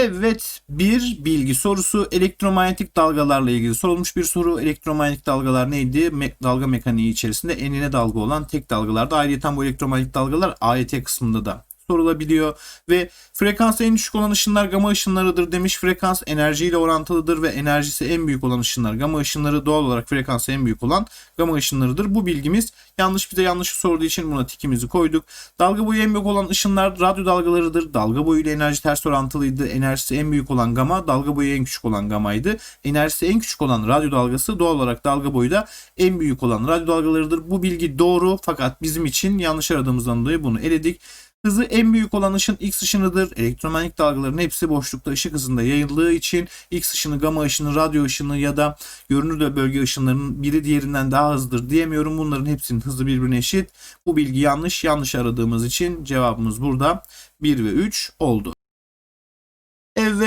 Evet bir bilgi sorusu elektromanyetik dalgalarla ilgili sorulmuş bir soru. Elektromanyetik dalgalar neydi? Me- dalga mekaniği içerisinde enine dalga olan tek dalgalarda. Ayrıca bu elektromanyetik dalgalar AYT kısmında da sorulabiliyor ve frekansı en düşük olan ışınlar gama ışınlarıdır demiş. Frekans enerjiyle orantılıdır ve enerjisi en büyük olan ışınlar gama ışınları doğal olarak frekansı en büyük olan gama ışınlarıdır. Bu bilgimiz yanlış bize yanlış sorduğu için buna tikimizi koyduk. Dalga boyu en büyük olan ışınlar radyo dalgalarıdır. Dalga boyu ile enerji ters orantılıydı. Enerjisi en büyük olan gama, dalga boyu en küçük olan gamaydı. Enerjisi en küçük olan radyo dalgası doğal olarak dalga boyu da en büyük olan radyo dalgalarıdır. Bu bilgi doğru fakat bizim için yanlış aradığımızdan dolayı bunu eledik. Hızı en büyük olan ışın X ışınıdır. Elektromanyetik dalgaların hepsi boşlukta ışık hızında yayıldığı için X ışını, gama ışını, radyo ışını ya da görünür bölge ışınlarının biri diğerinden daha hızlıdır diyemiyorum. Bunların hepsinin hızı birbirine eşit. Bu bilgi yanlış. Yanlış aradığımız için cevabımız burada 1 ve 3 oldu.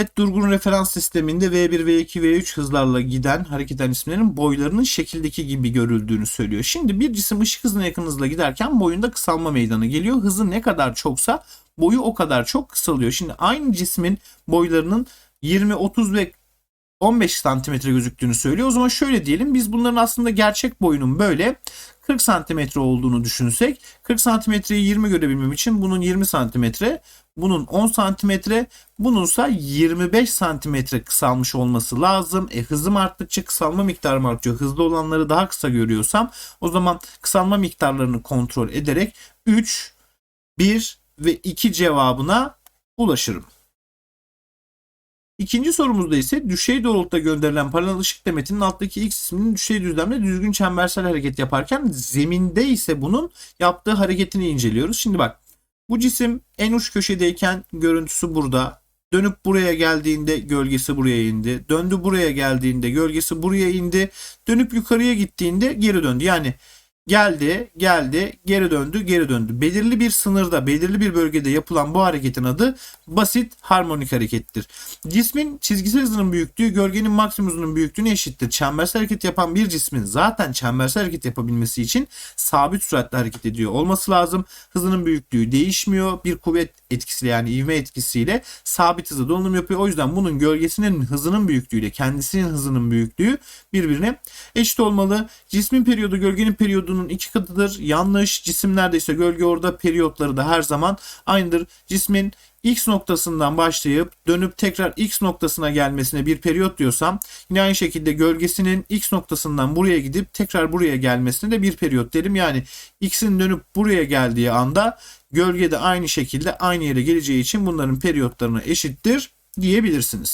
Evet durgun referans sisteminde V1, V2, V3 hızlarla giden hareket eden cisimlerin boylarının şekildeki gibi görüldüğünü söylüyor. Şimdi bir cisim ışık hızına yakın hızla giderken boyunda kısalma meydana geliyor. Hızı ne kadar çoksa boyu o kadar çok kısalıyor. Şimdi aynı cismin boylarının 20, 30 ve 15 santimetre gözüktüğünü söylüyor. O zaman şöyle diyelim biz bunların aslında gerçek boyunun böyle 40 santimetre olduğunu düşünsek 40 santimetreyi 20 görebilmem için bunun 20 santimetre bunun 10 santimetre bununsa 25 santimetre kısalmış olması lazım. E hızım arttıkça kısalma miktarım artıyor. Hızlı olanları daha kısa görüyorsam o zaman kısalma miktarlarını kontrol ederek 3, 1 ve 2 cevabına ulaşırım. İkinci sorumuzda ise düşey doğrultuda gönderilen paralel ışık demetinin alttaki X cisminin düşey düzlemde düzgün çembersel hareket yaparken zeminde ise bunun yaptığı hareketini inceliyoruz. Şimdi bak bu cisim en uç köşedeyken görüntüsü burada. Dönüp buraya geldiğinde gölgesi buraya indi. Döndü buraya geldiğinde gölgesi buraya indi. Dönüp yukarıya gittiğinde geri döndü. Yani geldi, geldi, geri döndü, geri döndü. Belirli bir sınırda, belirli bir bölgede yapılan bu hareketin adı basit harmonik harekettir. Cismin çizgisel hızının büyüklüğü gölgenin maksimum hızının büyüklüğüne eşittir. Çembersel hareket yapan bir cismin zaten çembersel hareket yapabilmesi için sabit süratle hareket ediyor olması lazım. Hızının büyüklüğü değişmiyor. Bir kuvvet etkisiyle yani ivme etkisiyle sabit hızla dolanım yapıyor. O yüzden bunun gölgesinin hızının büyüklüğüyle kendisinin hızının büyüklüğü birbirine eşit olmalı. Cismin periyodu gölgenin periyodunun iki katıdır. Yanlış. Cisimlerde ise gölge orada periyotları da her zaman aynıdır. Cismin X noktasından başlayıp dönüp tekrar X noktasına gelmesine bir periyot diyorsam yine aynı şekilde gölgesinin X noktasından buraya gidip tekrar buraya gelmesine de bir periyot derim. Yani X'in dönüp buraya geldiği anda gölge de aynı şekilde aynı yere geleceği için bunların periyotlarına eşittir diyebilirsiniz.